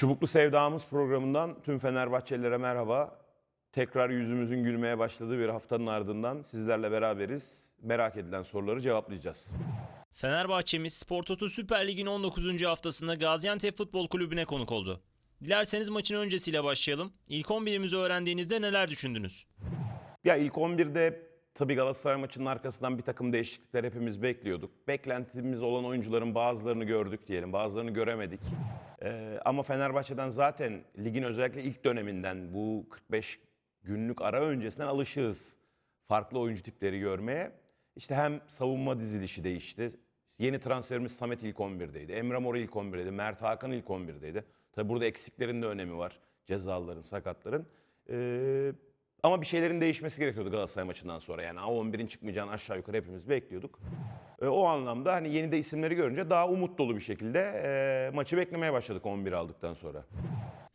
Çubuklu Sevdamız programından tüm Fenerbahçelilere merhaba. Tekrar yüzümüzün gülmeye başladığı bir haftanın ardından sizlerle beraberiz. Merak edilen soruları cevaplayacağız. Fenerbahçemiz Spor Toto Süper Lig'in 19. haftasında Gaziantep Futbol Kulübü'ne konuk oldu. Dilerseniz maçın öncesiyle başlayalım. İlk 11'imizi öğrendiğinizde neler düşündünüz? Ya ilk 11'de tabii Galatasaray maçının arkasından bir takım değişiklikler hepimiz bekliyorduk. Beklentimiz olan oyuncuların bazılarını gördük diyelim, bazılarını göremedik. Ee, ama Fenerbahçe'den zaten ligin özellikle ilk döneminden bu 45 günlük ara öncesinden alışığız farklı oyuncu tipleri görmeye. İşte hem savunma dizilişi değişti. Yeni transferimiz Samet ilk 11'deydi. Emre Mor ilk 11'deydi. Mert Hakan ilk 11'deydi. Tabii burada eksiklerin de önemi var. Cezalıların, sakatların. Ee, ama bir şeylerin değişmesi gerekiyordu Galatasaray maçından sonra. Yani A11'in çıkmayacağını aşağı yukarı hepimiz bekliyorduk. Ee, o anlamda hani yeni de isimleri görünce daha umut dolu bir şekilde e, maçı beklemeye başladık 11 aldıktan sonra.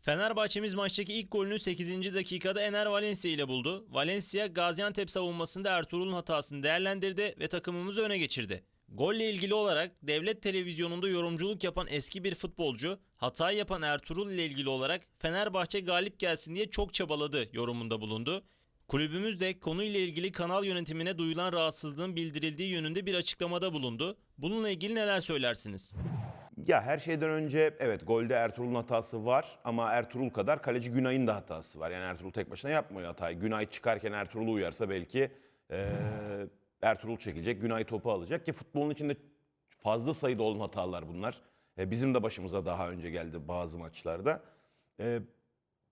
Fenerbahçemiz maçtaki ilk golünü 8. dakikada Ener Valencia ile buldu. Valencia Gaziantep savunmasında Ertuğrul'un hatasını değerlendirdi ve takımımızı öne geçirdi. Golle ilgili olarak devlet televizyonunda yorumculuk yapan eski bir futbolcu, hata yapan Ertuğrul ile ilgili olarak Fenerbahçe galip gelsin diye çok çabaladı yorumunda bulundu. Kulübümüz de konuyla ilgili kanal yönetimine duyulan rahatsızlığın bildirildiği yönünde bir açıklamada bulundu. Bununla ilgili neler söylersiniz? Ya her şeyden önce evet golde Ertuğrul'un hatası var ama Ertuğrul kadar kaleci Günay'ın da hatası var. Yani Ertuğrul tek başına yapmıyor hatayı. Günay çıkarken Ertuğrul'u uyarsa belki eee, Ertuğrul çekilecek, Günay topu alacak ki futbolun içinde fazla sayıda olan hatalar bunlar. E, bizim de başımıza daha önce geldi bazı maçlarda. E,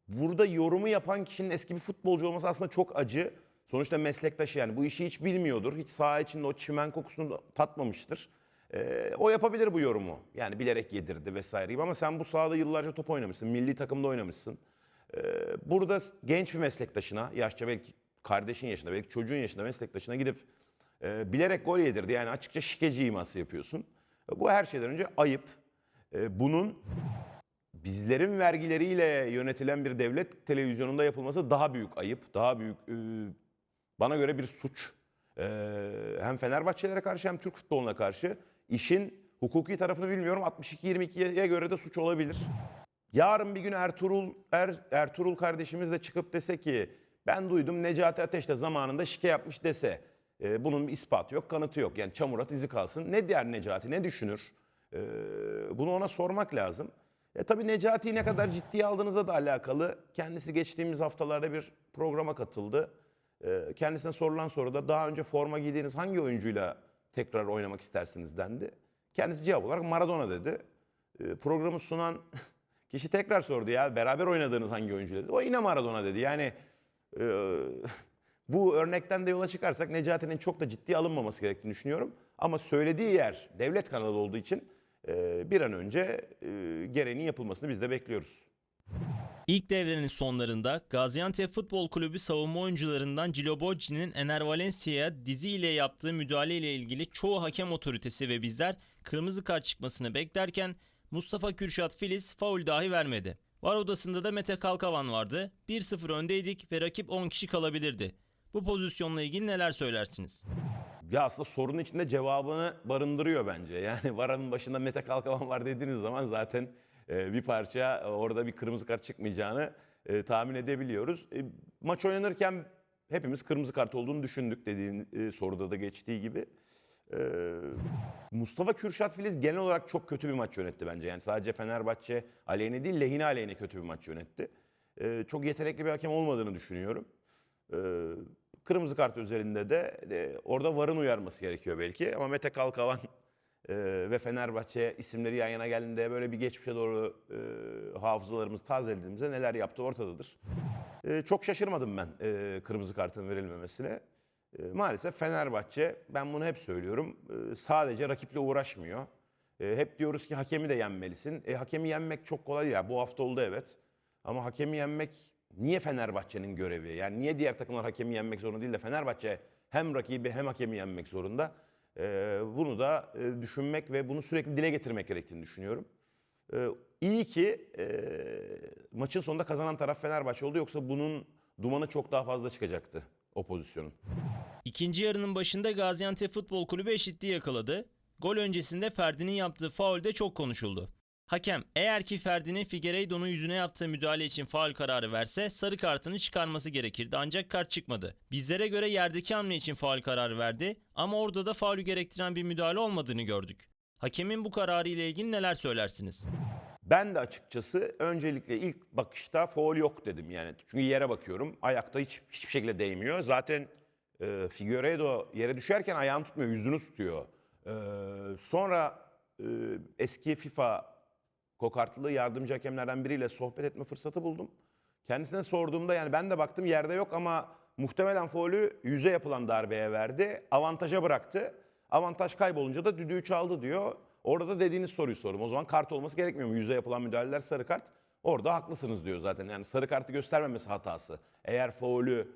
burada yorumu yapan kişinin eski bir futbolcu olması aslında çok acı. Sonuçta meslektaşı yani bu işi hiç bilmiyordur. Hiç saha içinde o çimen kokusunu tatmamıştır. Ee, o yapabilir bu yorumu. Yani bilerek yedirdi vesaire gibi ama sen bu sahada yıllarca top oynamışsın. Milli takımda oynamışsın. Ee, burada genç bir meslektaşına, yaşça belki kardeşin yaşında, belki çocuğun yaşında meslektaşına gidip e, bilerek gol yedirdi. Yani açıkça şikeci iması yapıyorsun. E, Bu her şeyden önce ayıp. E, bunun bizlerin vergileriyle yönetilen bir devlet televizyonunda yapılması daha büyük ayıp, daha büyük e, bana göre bir suç. E, hem Fenerbahçelere karşı hem Türk futboluna karşı işin hukuki tarafını bilmiyorum 62-22'ye göre de suç olabilir. Yarın bir gün Ertuğrul er, Ertuğrul kardeşimiz de çıkıp dese ki ben duydum Necati Ateş de zamanında şike yapmış dese e, bunun bir ispatı yok, kanıtı yok. Yani çamur at izi kalsın. Ne der Necati, ne düşünür? E, bunu ona sormak lazım. E tabii Necati'yi ne kadar ciddiye aldığınızla da alakalı. Kendisi geçtiğimiz haftalarda bir programa katıldı. E, kendisine sorulan soruda daha önce forma giydiğiniz hangi oyuncuyla tekrar oynamak istersiniz dendi. Kendisi cevap olarak Maradona dedi. E, programı sunan kişi tekrar sordu ya beraber oynadığınız hangi oyuncu dedi. O yine Maradona dedi. Yani e, bu örnekten de yola çıkarsak Necati'nin çok da ciddiye alınmaması gerektiğini düşünüyorum. Ama söylediği yer devlet kanalı olduğu için e, bir an önce e, gereğinin yapılmasını biz de bekliyoruz. İlk devrenin sonlarında Gaziantep Futbol Kulübü savunma oyuncularından Cilo Bocci'nin Ener Valencia'ya dizi ile yaptığı müdahale ile ilgili çoğu hakem otoritesi ve bizler kırmızı kart çıkmasını beklerken Mustafa Kürşat Filiz faul dahi vermedi. Var odasında da Mete Kalkavan vardı. 1-0 öndeydik ve rakip 10 kişi kalabilirdi. Bu pozisyonla ilgili neler söylersiniz? Ya aslında sorunun içinde cevabını barındırıyor bence. Yani varanın başında Mete Kalkavan var dediğiniz zaman zaten e, bir parça orada bir kırmızı kart çıkmayacağını e, tahmin edebiliyoruz. E, maç oynanırken hepimiz kırmızı kart olduğunu düşündük dediğin e, soruda da geçtiği gibi. E, Mustafa Kürşat Filiz genel olarak çok kötü bir maç yönetti bence. Yani sadece Fenerbahçe aleyhine değil lehine aleyhine kötü bir maç yönetti. E, çok yetenekli bir hakem olmadığını düşünüyorum. Kırmızı kart üzerinde de e, orada varın uyarması gerekiyor belki. Ama Mete Kalkavan e, ve Fenerbahçe isimleri yan yana geldiğinde böyle bir geçmişe doğru e, hafızalarımızı tazelediğimizde neler yaptığı ortadadır. E, çok şaşırmadım ben e, kırmızı kartın verilmemesine. E, maalesef Fenerbahçe, ben bunu hep söylüyorum, e, sadece rakiple uğraşmıyor. E, hep diyoruz ki hakemi de yenmelisin. E, hakemi yenmek çok kolay ya. Bu hafta oldu evet. Ama hakemi yenmek niye Fenerbahçe'nin görevi? Yani niye diğer takımlar hakemi yenmek zorunda değil de Fenerbahçe hem rakibi hem hakemi yenmek zorunda? E, bunu da e, düşünmek ve bunu sürekli dile getirmek gerektiğini düşünüyorum. E, iyi ki e, maçın sonunda kazanan taraf Fenerbahçe oldu. Yoksa bunun dumanı çok daha fazla çıkacaktı o pozisyonun. İkinci yarının başında Gaziantep Futbol Kulübü eşitliği yakaladı. Gol öncesinde Ferdi'nin yaptığı faul de çok konuşuldu. Hakem eğer ki Ferdi'nin Figueiredo'nun yüzüne yaptığı müdahale için faul kararı verse sarı kartını çıkarması gerekirdi ancak kart çıkmadı. Bizlere göre yerdeki hamle için faul kararı verdi ama orada da faulü gerektiren bir müdahale olmadığını gördük. Hakemin bu kararı ile ilgili neler söylersiniz? Ben de açıkçası öncelikle ilk bakışta foul yok dedim yani. Çünkü yere bakıyorum. Ayakta hiç hiçbir şekilde değmiyor. Zaten e, Figueiredo yere düşerken ayağını tutmuyor, yüzünü tutuyor. E, sonra e, eski FIFA kokartlı yardımcı hakemlerden biriyle sohbet etme fırsatı buldum. Kendisine sorduğumda yani ben de baktım yerde yok ama muhtemelen faulü yüze yapılan darbeye verdi. Avantaja bıraktı. Avantaj kaybolunca da düdüğü çaldı diyor. Orada da dediğiniz soruyu sorum. O zaman kart olması gerekmiyor mu? Yüze yapılan müdahaleler sarı kart. Orada haklısınız diyor zaten. Yani sarı kartı göstermemesi hatası. Eğer faulü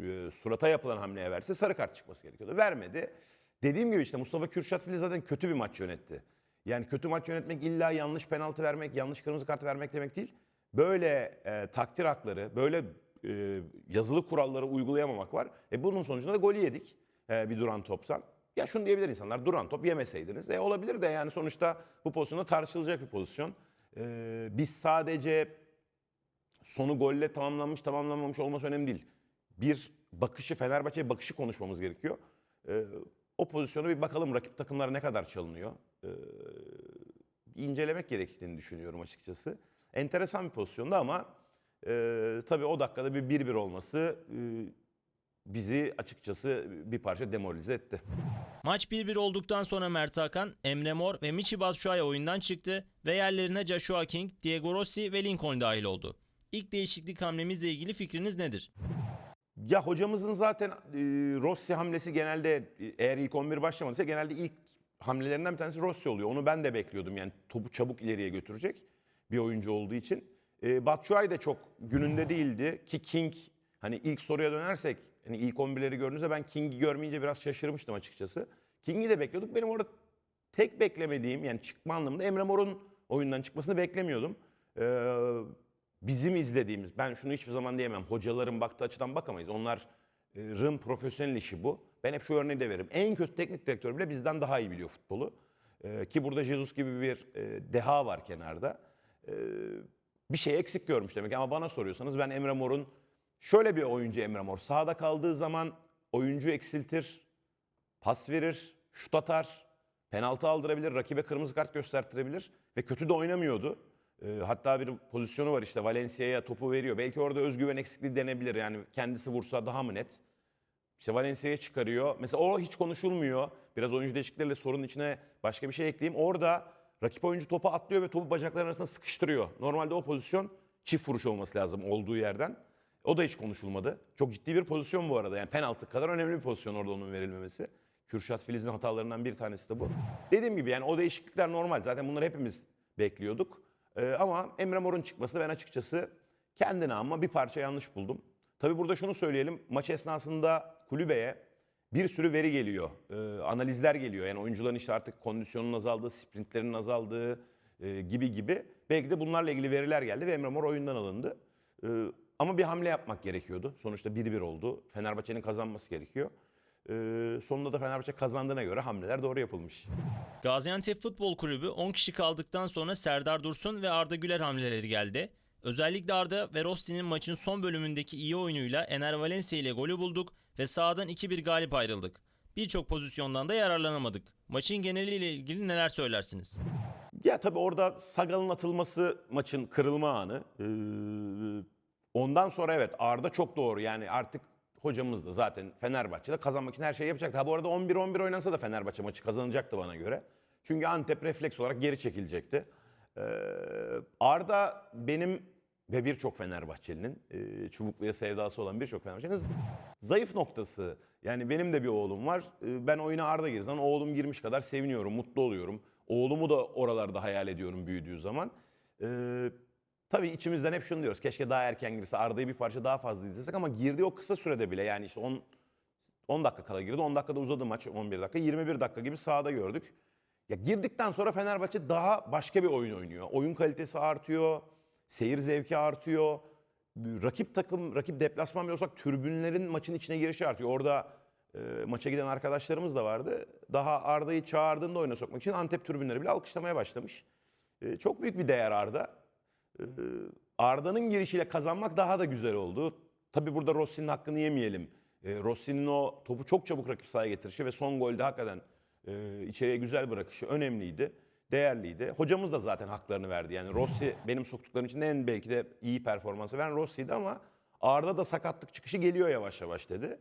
e, surata yapılan hamleye verse sarı kart çıkması gerekiyordu. Vermedi. Dediğim gibi işte Mustafa Kürşat Filiz zaten kötü bir maç yönetti. Yani kötü maç yönetmek illa yanlış penaltı vermek, yanlış kırmızı kart vermek demek değil. Böyle e, takdir hakları, böyle e, yazılı kuralları uygulayamamak var. E bunun sonucunda da golü yedik e, bir duran toptan. Ya şunu diyebilir insanlar, duran top yemeseydiniz. E olabilir de yani sonuçta bu pozisyonda tartışılacak bir pozisyon. E, biz sadece sonu golle tamamlanmış tamamlanmamış olması önemli değil. Bir bakışı Fenerbahçe bakışı konuşmamız gerekiyor. Ee, o pozisyonu bir bakalım rakip takımlar ne kadar çalınıyor. Bir incelemek gerektiğini düşünüyorum açıkçası. Enteresan bir pozisyonda ama e, tabii o dakikada bir 1-1 olması e, bizi açıkçası bir parça demoralize etti. Maç 1-1 olduktan sonra Mert Hakan, Emre Mor ve Michi Batshuayi oyundan çıktı ve yerlerine Joshua King, Diego Rossi ve Lincoln dahil oldu. İlk değişiklik hamlemizle ilgili fikriniz nedir? Ya hocamızın zaten e, Rossi hamlesi genelde e, eğer ilk 11 başlamadıysa genelde ilk hamlelerinden bir tanesi Rossi oluyor. Onu ben de bekliyordum yani topu çabuk ileriye götürecek bir oyuncu olduğu için. E, Batshuayi de çok gününde değildi ki King hani ilk soruya dönersek hani ilk 11'leri gördüğünüzde ben King'i görmeyince biraz şaşırmıştım açıkçası. King'i de bekliyorduk. Benim orada tek beklemediğim yani çıkma anlamında Emre Mor'un oyundan çıkmasını beklemiyordum. Ee, bizim izlediğimiz, ben şunu hiçbir zaman diyemem, hocaların baktığı açıdan bakamayız. Onların profesyonel işi bu. Ben hep şu örneği de veririm. En kötü teknik direktör bile bizden daha iyi biliyor futbolu. Ee, ki burada Jesus gibi bir e, deha var kenarda. Ee, bir şey eksik görmüş demek ama bana soruyorsanız ben Emre Mor'un şöyle bir oyuncu Emre Mor. Sahada kaldığı zaman oyuncu eksiltir, pas verir, şut atar, penaltı aldırabilir, rakibe kırmızı kart göstertirebilir ve kötü de oynamıyordu. Ee, hatta bir pozisyonu var işte Valencia'ya topu veriyor. Belki orada özgüven eksikliği denebilir yani kendisi vursa daha mı net? İşte Valencia'ya çıkarıyor. Mesela o hiç konuşulmuyor. Biraz oyuncu değişiklikleriyle sorunun içine başka bir şey ekleyeyim. Orada rakip oyuncu topu atlıyor ve topu bacakların arasına sıkıştırıyor. Normalde o pozisyon çift vuruş olması lazım olduğu yerden. O da hiç konuşulmadı. Çok ciddi bir pozisyon bu arada. Yani penaltı kadar önemli bir pozisyon orada onun verilmemesi. Kürşat Filiz'in hatalarından bir tanesi de bu. Dediğim gibi yani o değişiklikler normal. Zaten bunları hepimiz bekliyorduk. Ee, ama Emre Mor'un çıkmasını ben açıkçası kendine ama bir parça yanlış buldum. Tabii burada şunu söyleyelim. Maç esnasında kulübeye bir sürü veri geliyor. Ee, analizler geliyor. Yani oyuncuların işte artık kondisyonun azaldığı, sprintlerin azaldığı e, gibi gibi. Belki de bunlarla ilgili veriler geldi ve Emre Mor oyundan alındı. Ee, ama bir hamle yapmak gerekiyordu. Sonuçta 1-1 oldu. Fenerbahçe'nin kazanması gerekiyor. Ee, sonunda da Fenerbahçe kazandığına göre hamleler doğru yapılmış. Gaziantep Futbol Kulübü 10 kişi kaldıktan sonra Serdar Dursun ve Arda Güler hamleleri geldi. Özellikle Arda ve Rossi'nin maçın son bölümündeki iyi oyunuyla Ener Valencia ile golü bulduk ve sahadan 2-1 galip ayrıldık. Birçok pozisyondan da yararlanamadık. Maçın geneliyle ilgili neler söylersiniz? Ya tabii orada Sagal'ın atılması maçın kırılma anı. Ee, ondan sonra evet Arda çok doğru. Yani artık hocamız da zaten Fenerbahçe'de kazanmak için her şeyi yapacaktı. Ha bu arada 11-11 oynansa da Fenerbahçe maçı kazanacaktı bana göre. Çünkü Antep refleks olarak geri çekilecekti. Ee, Arda benim ve birçok Fenerbahçelinin, e, çubukluya sevdası olan birçok Fenerbahçe'nin zayıf noktası. Yani benim de bir oğlum var. Ee, ben oyuna Arda girdiği zaman oğlum girmiş kadar seviniyorum, mutlu oluyorum. Oğlumu da oralarda hayal ediyorum büyüdüğü zaman. Ee, tabii içimizden hep şunu diyoruz. Keşke daha erken girse Arda'yı bir parça daha fazla izlesek ama girdiği o kısa sürede bile yani işte 10 10 dakika kala girdi. 10 dakikada uzadı maç 11 dakika. 21 dakika gibi sahada gördük. Ya girdikten sonra Fenerbahçe daha başka bir oyun oynuyor. Oyun kalitesi artıyor. Seyir zevki artıyor. Rakip takım, rakip deplasman bile olsak tribünlerin maçın içine girişi artıyor. Orada e, maça giden arkadaşlarımız da vardı. Daha Arda'yı çağırdığında oyuna sokmak için Antep tribünleri bile alkışlamaya başlamış. E, çok büyük bir değer Arda. E, Arda'nın girişiyle kazanmak daha da güzel oldu. Tabii burada Rossi'nin hakkını yemeyelim. E, Rossi'nin o topu çok çabuk rakip sahaya getirişi ve son golde hakikaten e, içeriye güzel bırakışı önemliydi, değerliydi. Hocamız da zaten haklarını verdi. Yani Rossi benim soktuklarım için en belki de iyi performansı veren Rossi'ydi ama Arda da sakatlık çıkışı geliyor yavaş yavaş dedi.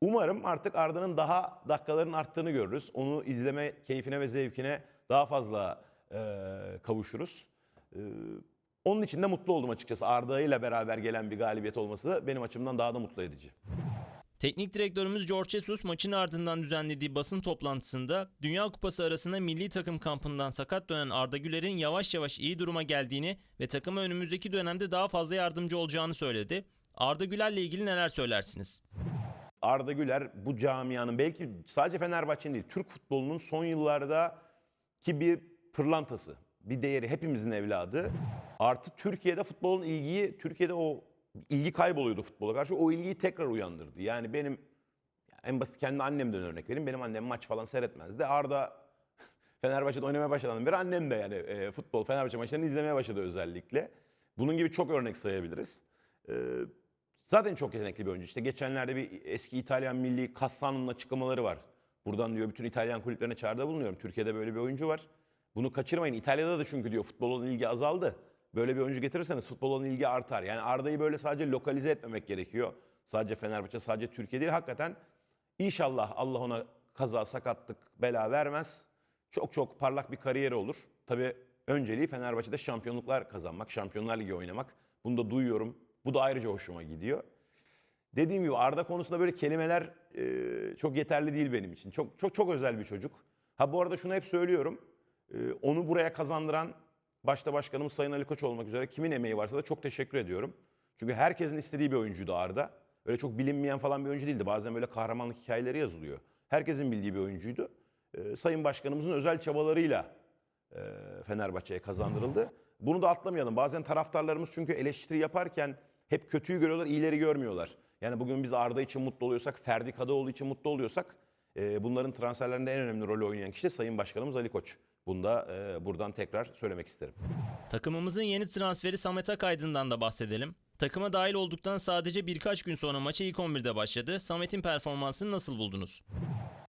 Umarım artık Arda'nın daha dakikaların arttığını görürüz. Onu izleme keyfine ve zevkine daha fazla e, kavuşuruz. E, onun için de mutlu oldum açıkçası. Arda ile beraber gelen bir galibiyet olması benim açımdan daha da mutlu edici. Teknik direktörümüz George Jesus maçın ardından düzenlediği basın toplantısında Dünya Kupası arasında milli takım kampından sakat dönen Arda Güler'in yavaş yavaş iyi duruma geldiğini ve takıma önümüzdeki dönemde daha fazla yardımcı olacağını söyledi. Arda Güler'le ilgili neler söylersiniz? Arda Güler bu camianın belki sadece Fenerbahçe'nin değil Türk futbolunun son yıllarda ki bir pırlantası, bir değeri hepimizin evladı. Artı Türkiye'de futbolun ilgiyi, Türkiye'de o ilgi kayboluyordu futbola karşı. O ilgiyi tekrar uyandırdı. Yani benim en basit kendi annemden örnek vereyim. Benim annem maç falan seyretmezdi. Arda Fenerbahçe'de oynamaya başladığından beri annem de yani e, futbol, Fenerbahçe maçlarını izlemeye başladı özellikle. Bunun gibi çok örnek sayabiliriz. E, zaten çok yetenekli bir oyuncu. İşte geçenlerde bir eski İtalyan milli Cassano'nun açıklamaları var. Buradan diyor bütün İtalyan kulüplerine çağrıda bulunuyorum. Türkiye'de böyle bir oyuncu var. Bunu kaçırmayın. İtalya'da da çünkü diyor futbol olan ilgi azaldı. Böyle bir oyuncu getirirseniz futbol olan ilgi artar. Yani Arda'yı böyle sadece lokalize etmemek gerekiyor. Sadece Fenerbahçe, sadece Türkiye değil. Hakikaten inşallah Allah ona kaza, sakatlık, bela vermez. Çok çok parlak bir kariyeri olur. Tabii önceliği Fenerbahçe'de şampiyonluklar kazanmak, Şampiyonlar Ligi oynamak. Bunu da duyuyorum. Bu da ayrıca hoşuma gidiyor. Dediğim gibi Arda konusunda böyle kelimeler e, çok yeterli değil benim için. Çok çok çok özel bir çocuk. Ha bu arada şunu hep söylüyorum. E, onu buraya kazandıran başta başkanımız Sayın Ali Koç olmak üzere kimin emeği varsa da çok teşekkür ediyorum. Çünkü herkesin istediği bir oyuncuydu Arda. Öyle çok bilinmeyen falan bir oyuncu değildi. Bazen böyle kahramanlık hikayeleri yazılıyor. Herkesin bildiği bir oyuncuydu. E, Sayın Başkanımızın özel çabalarıyla e, Fenerbahçe'ye kazandırıldı. Bunu da atlamayalım. Bazen taraftarlarımız çünkü eleştiri yaparken hep kötüyü görüyorlar, iyileri görmüyorlar. Yani bugün biz Arda için mutlu oluyorsak, Ferdi Kadıoğlu için mutlu oluyorsak e, bunların transferlerinde en önemli rolü oynayan kişi de Sayın Başkanımız Ali Koç. Bunu da e, buradan tekrar söylemek isterim. Takımımızın yeni transferi Samet Akaydın'dan da bahsedelim. Takıma dahil olduktan sadece birkaç gün sonra maça ilk 11'de başladı. Samet'in performansını nasıl buldunuz?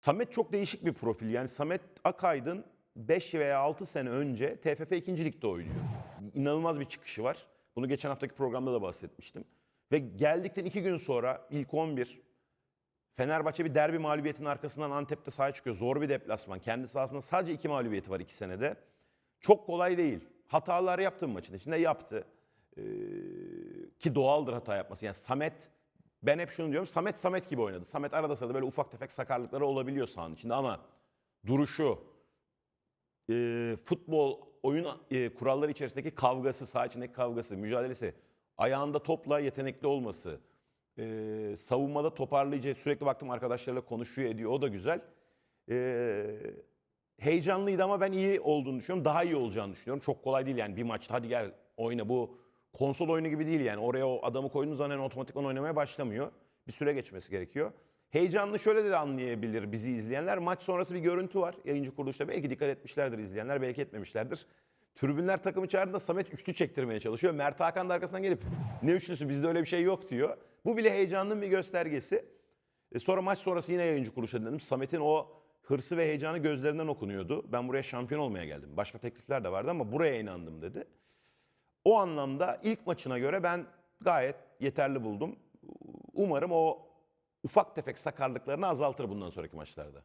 Samet çok değişik bir profil. Yani Samet Akaydın 5 veya 6 sene önce TFF 2. Lig'de oynuyor. İnanılmaz bir çıkışı var. Bunu geçen haftaki programda da bahsetmiştim. Ve geldikten 2 gün sonra ilk 11 Fenerbahçe bir derbi mağlubiyetinin arkasından Antep'te sahaya çıkıyor. Zor bir deplasman. Kendi sahasında sadece 2 mağlubiyeti var 2 senede. Çok kolay değil. Hatalar yaptı mı maçın içinde? Yaptı. Ee, ki doğaldır hata yapması. Yani Samet ben hep şunu diyorum. Samet Samet gibi oynadı. Samet arada sırada böyle ufak tefek sakarlıkları olabiliyor sahanın içinde ama duruşu, e, futbol oyun e, kuralları içerisindeki kavgası, saha içindeki kavgası, mücadelesi, ayağında topla yetenekli olması, e, savunmada toparlayıcı, sürekli baktım arkadaşlarıyla konuşuyor ediyor, o da güzel. E, heyecanlıydı ama ben iyi olduğunu düşünüyorum, daha iyi olacağını düşünüyorum. Çok kolay değil yani bir maçta hadi gel oyna bu konsol oyunu gibi değil yani. Oraya o adamı koyduğunuz zaman yani otomatikman oynamaya başlamıyor. Bir süre geçmesi gerekiyor. Heyecanlı şöyle de anlayabilir bizi izleyenler. Maç sonrası bir görüntü var yayıncı kuruluşta. Belki dikkat etmişlerdir izleyenler, belki etmemişlerdir. Tribünler takımı çağırdığında Samet üçlü çektirmeye çalışıyor. Mert Hakan da arkasından gelip ne üçlüsü bizde öyle bir şey yok diyor. Bu bile heyecanının bir göstergesi. E sonra maç sonrası yine yayıncı kuruluşa dedim. Samet'in o hırsı ve heyecanı gözlerinden okunuyordu. Ben buraya şampiyon olmaya geldim. Başka teklifler de vardı ama buraya inandım dedi. O anlamda ilk maçına göre ben gayet yeterli buldum. Umarım o ufak tefek sakarlıklarını azaltır bundan sonraki maçlarda.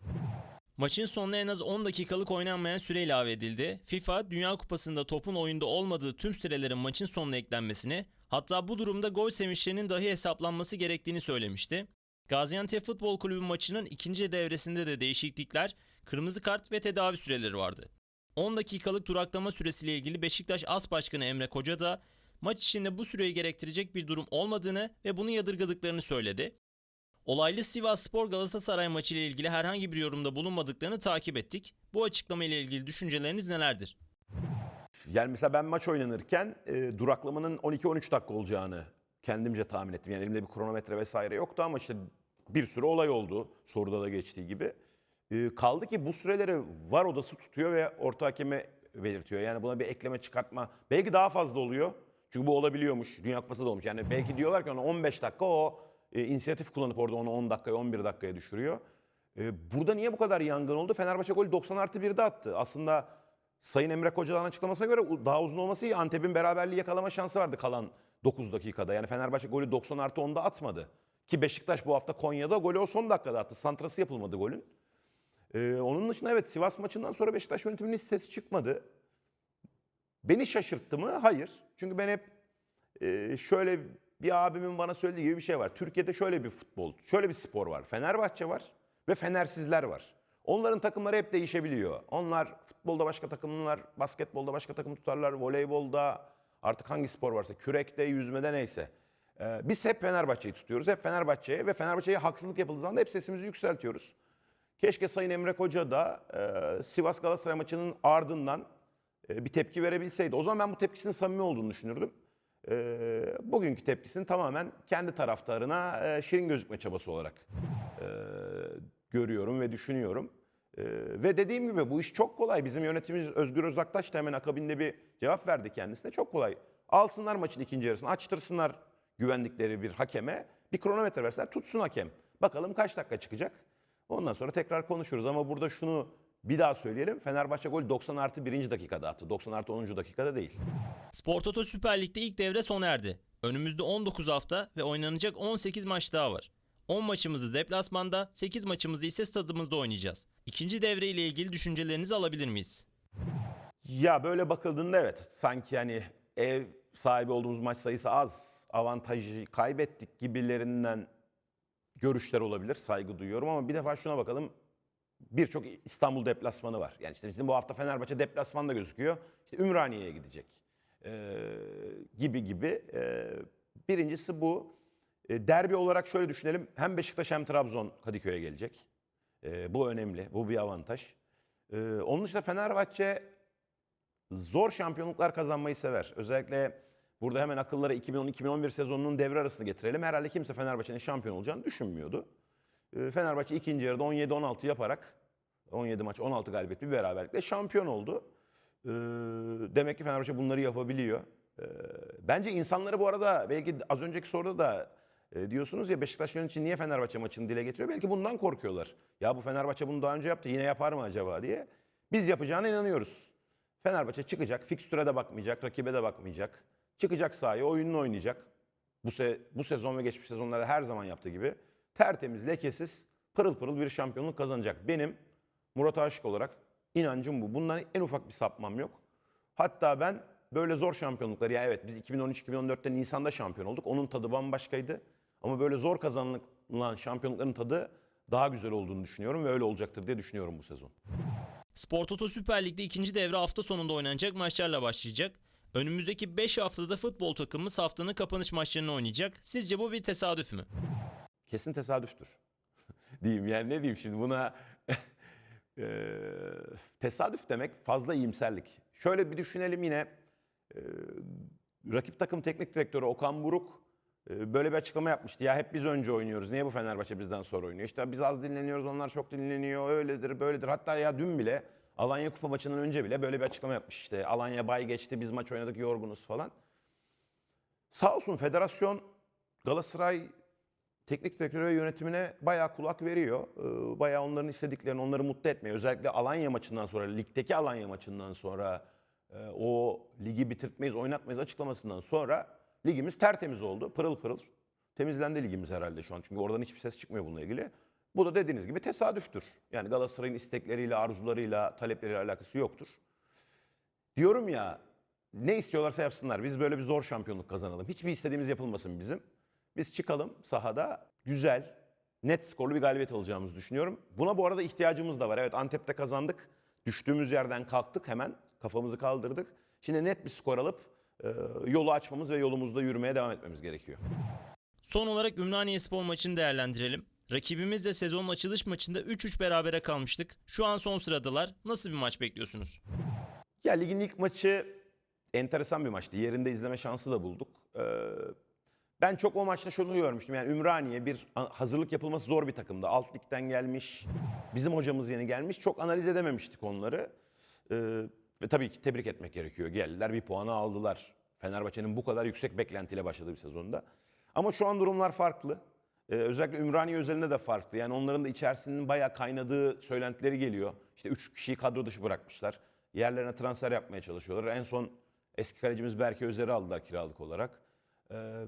Maçın sonuna en az 10 dakikalık oynanmayan süre ilave edildi. FIFA, Dünya Kupası'nda topun oyunda olmadığı tüm sürelerin maçın sonuna eklenmesini, hatta bu durumda gol sevinçlerinin dahi hesaplanması gerektiğini söylemişti. Gaziantep Futbol Kulübü maçının ikinci devresinde de değişiklikler, kırmızı kart ve tedavi süreleri vardı. 10 dakikalık duraklama süresiyle ilgili Beşiktaş As Başkanı Emre Koca da maç içinde bu süreyi gerektirecek bir durum olmadığını ve bunu yadırgadıklarını söyledi. Olaylı Sivas Spor Galatasaray maçı ile ilgili herhangi bir yorumda bulunmadıklarını takip ettik. Bu açıklama ile ilgili düşünceleriniz nelerdir? Yani mesela ben maç oynanırken e, duraklamanın 12-13 dakika olacağını kendimce tahmin ettim. Yani elimde bir kronometre vesaire yoktu ama işte bir sürü olay oldu soruda da geçtiği gibi. E, kaldı ki bu süreleri var odası tutuyor ve orta hakeme belirtiyor. Yani buna bir ekleme çıkartma. Belki daha fazla oluyor. Çünkü bu olabiliyormuş. Dünya Kupası da olmuş. Yani belki diyorlar ki ona 15 dakika o e, inisiyatif kullanıp orada onu 10 dakikaya 11 dakikaya düşürüyor. E, burada niye bu kadar yangın oldu? Fenerbahçe golü 90 artı 1'de attı. Aslında Sayın Emre Kocadağ'ın açıklamasına göre daha uzun olması iyi. Antep'in beraberliği yakalama şansı vardı kalan 9 dakikada. Yani Fenerbahçe golü 90 artı 10'da atmadı. Ki Beşiktaş bu hafta Konya'da golü o son dakikada attı. Santrası yapılmadı golün. Ee, onun dışında evet Sivas maçından sonra Beşiktaş yönetiminin sesi çıkmadı. Beni şaşırttı mı? Hayır. Çünkü ben hep e, şöyle bir abimin bana söylediği gibi bir şey var. Türkiye'de şöyle bir futbol, şöyle bir spor var. Fenerbahçe var ve Fenersizler var. Onların takımları hep değişebiliyor. Onlar futbolda başka takımlar, basketbolda başka takım tutarlar, voleybolda artık hangi spor varsa, kürekte, yüzmede neyse. Ee, biz hep Fenerbahçe'yi tutuyoruz. Hep Fenerbahçe'ye ve Fenerbahçe'ye haksızlık yapıldığı zaman da hep sesimizi yükseltiyoruz. Keşke Sayın Emre Koca da e, Sivas Galatasaray maçının ardından e, bir tepki verebilseydi. O zaman ben bu tepkisinin samimi olduğunu düşünürdüm. E, bugünkü tepkisini tamamen kendi taraftarına e, şirin gözükme çabası olarak e, görüyorum ve düşünüyorum. E, ve dediğim gibi bu iş çok kolay. Bizim yönetimimiz Özgür Özaktaş da hemen akabinde bir cevap verdi kendisine. Çok kolay. Alsınlar maçın ikinci yarısını, açtırsınlar güvendikleri bir hakeme. Bir kronometre verseler tutsun hakem. Bakalım kaç dakika çıkacak. Ondan sonra tekrar konuşuruz ama burada şunu bir daha söyleyelim. Fenerbahçe gol 90 artı 1. dakikada attı. 90 artı 10. dakikada değil. Spor Toto Süper Lig'de ilk devre sona erdi. Önümüzde 19 hafta ve oynanacak 18 maç daha var. 10 maçımızı deplasmanda, 8 maçımızı ise stadımızda oynayacağız. İkinci devre ile ilgili düşüncelerinizi alabilir miyiz? Ya böyle bakıldığında evet sanki hani ev sahibi olduğumuz maç sayısı az, avantajı kaybettik gibilerinden görüşler olabilir. Saygı duyuyorum ama bir defa şuna bakalım. Birçok İstanbul deplasmanı var. Yani işte bizim bu hafta Fenerbahçe deplasmanda gözüküyor. İşte Ümraniye'ye gidecek. Ee, gibi gibi. Ee, birincisi bu. Ee, derbi olarak şöyle düşünelim. Hem Beşiktaş hem Trabzon Kadıköy'e gelecek. Ee, bu önemli. Bu bir avantaj. Ee, onun dışında Fenerbahçe zor şampiyonluklar kazanmayı sever. Özellikle burada hemen akıllara 2010-2011 sezonunun devre arasını getirelim. Herhalde kimse Fenerbahçe'nin şampiyon olacağını düşünmüyordu. Ee, Fenerbahçe ikinci yarıda 17-16 yaparak 17 maç 16 galibiyet bir beraberlikle şampiyon oldu. Ee, Demek ki Fenerbahçe bunları yapabiliyor. Ee, Bence insanları bu arada belki az önceki soruda da e, diyorsunuz ya Beşiktaş yönetici niye Fenerbahçe maçını dile getiriyor? Belki bundan korkuyorlar. Ya bu Fenerbahçe bunu daha önce yaptı yine yapar mı acaba diye. Biz yapacağına inanıyoruz. Fenerbahçe çıkacak, fikstüre de bakmayacak, rakibe de bakmayacak. Çıkacak sahaya, oyununu oynayacak. Bu, se bu sezon ve geçmiş sezonlarda her zaman yaptığı gibi tertemiz, lekesiz, pırıl pırıl bir şampiyonluk kazanacak. Benim Murat Aşık olarak inancım bu. Bundan en ufak bir sapmam yok. Hatta ben böyle zor şampiyonlukları, ya evet biz 2013-2014'te Nisan'da şampiyon olduk. Onun tadı bambaşkaydı. Ama böyle zor kazanılan şampiyonlukların tadı daha güzel olduğunu düşünüyorum ve öyle olacaktır diye düşünüyorum bu sezon. Spor Toto Süper Lig'de ikinci devre hafta sonunda oynanacak maçlarla başlayacak. Önümüzdeki 5 haftada futbol takımımız haftanın kapanış maçlarını oynayacak. Sizce bu bir tesadüf mü? Kesin tesadüftür. diyeyim yani ne diyeyim şimdi buna eee, tesadüf demek fazla iyimserlik. Şöyle bir düşünelim yine eee, rakip takım teknik direktörü Okan Buruk eee, böyle bir açıklama yapmıştı. Ya hep biz önce oynuyoruz. Niye bu Fenerbahçe bizden sonra oynuyor? İşte biz az dinleniyoruz, onlar çok dinleniyor. Öyledir, böyledir. Hatta ya dün bile Alanya Kupa maçından önce bile böyle bir açıklama yapmış. İşte Alanya bay geçti, biz maç oynadık, yorgunuz falan. Sağ olsun federasyon Galatasaray teknik direktörü ve yönetimine bayağı kulak veriyor. Ee, Bayağı onların istediklerini, onları mutlu etmeye. Özellikle Alanya maçından sonra, ligdeki Alanya maçından sonra e, o ligi bitirtmeyiz, oynatmayız açıklamasından sonra ligimiz tertemiz oldu. Pırıl pırıl. Temizlendi ligimiz herhalde şu an. Çünkü oradan hiçbir ses çıkmıyor bununla ilgili. Bu da dediğiniz gibi tesadüftür. Yani Galatasaray'ın istekleriyle, arzularıyla, talepleriyle alakası yoktur. Diyorum ya ne istiyorlarsa yapsınlar. Biz böyle bir zor şampiyonluk kazanalım. Hiçbir istediğimiz yapılmasın bizim. Biz çıkalım sahada güzel, net skorlu bir galibiyet alacağımızı düşünüyorum. Buna bu arada ihtiyacımız da var. Evet Antep'te kazandık. Düştüğümüz yerden kalktık hemen. Kafamızı kaldırdık. Şimdi net bir skor alıp e, yolu açmamız ve yolumuzda yürümeye devam etmemiz gerekiyor. Son olarak Ümraniye Spor maçını değerlendirelim. Rakibimizle sezonun açılış maçında 3-3 berabere kalmıştık. Şu an son sıradalar. Nasıl bir maç bekliyorsunuz? Ya ligin ilk maçı enteresan bir maçtı. Yerinde izleme şansı da bulduk. Ee, ben çok o maçta şunu görmüştüm. Yani Ümraniye bir hazırlık yapılması zor bir takımdı. Alt ligden gelmiş, bizim hocamız yeni gelmiş. Çok analiz edememiştik onları. Ee, ve tabii ki tebrik etmek gerekiyor. Geldiler bir puanı aldılar. Fenerbahçe'nin bu kadar yüksek beklentiyle başladığı bir sezonda. Ama şu an durumlar farklı. Ee, özellikle Ümraniye özelinde de farklı. Yani onların da içerisinin bayağı kaynadığı söylentileri geliyor. İşte 3 kişiyi kadro dışı bırakmışlar. Yerlerine transfer yapmaya çalışıyorlar. En son eski kalecimiz Berke Özer'i aldılar kiralık olarak. Ee,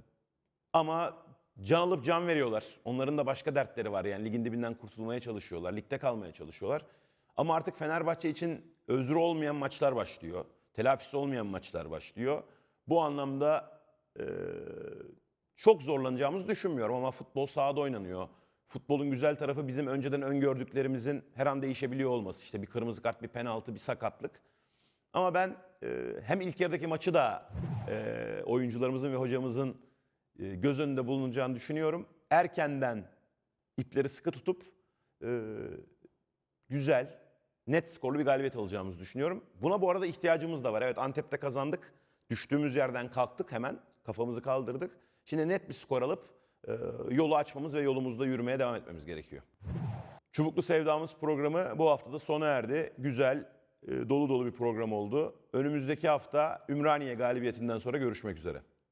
ama can alıp can veriyorlar. Onların da başka dertleri var. Yani ligin dibinden kurtulmaya çalışıyorlar. Ligde kalmaya çalışıyorlar. Ama artık Fenerbahçe için özrü olmayan maçlar başlıyor. Telafisi olmayan maçlar başlıyor. Bu anlamda e, çok zorlanacağımızı düşünmüyorum ama futbol sahada oynanıyor. Futbolun güzel tarafı bizim önceden öngördüklerimizin her an değişebiliyor olması. İşte bir kırmızı kart, bir penaltı, bir sakatlık. Ama ben e, hem ilk yarıdaki maçı da e, oyuncularımızın ve hocamızın göz önünde bulunacağını düşünüyorum. Erkenden ipleri sıkı tutup e, güzel, net skorlu bir galibiyet alacağımızı düşünüyorum. Buna bu arada ihtiyacımız da var. Evet Antep'te kazandık. Düştüğümüz yerden kalktık hemen. Kafamızı kaldırdık. Şimdi net bir skor alıp e, yolu açmamız ve yolumuzda yürümeye devam etmemiz gerekiyor. Çubuklu Sevdamız programı bu hafta da sona erdi. Güzel, e, dolu dolu bir program oldu. Önümüzdeki hafta Ümraniye galibiyetinden sonra görüşmek üzere.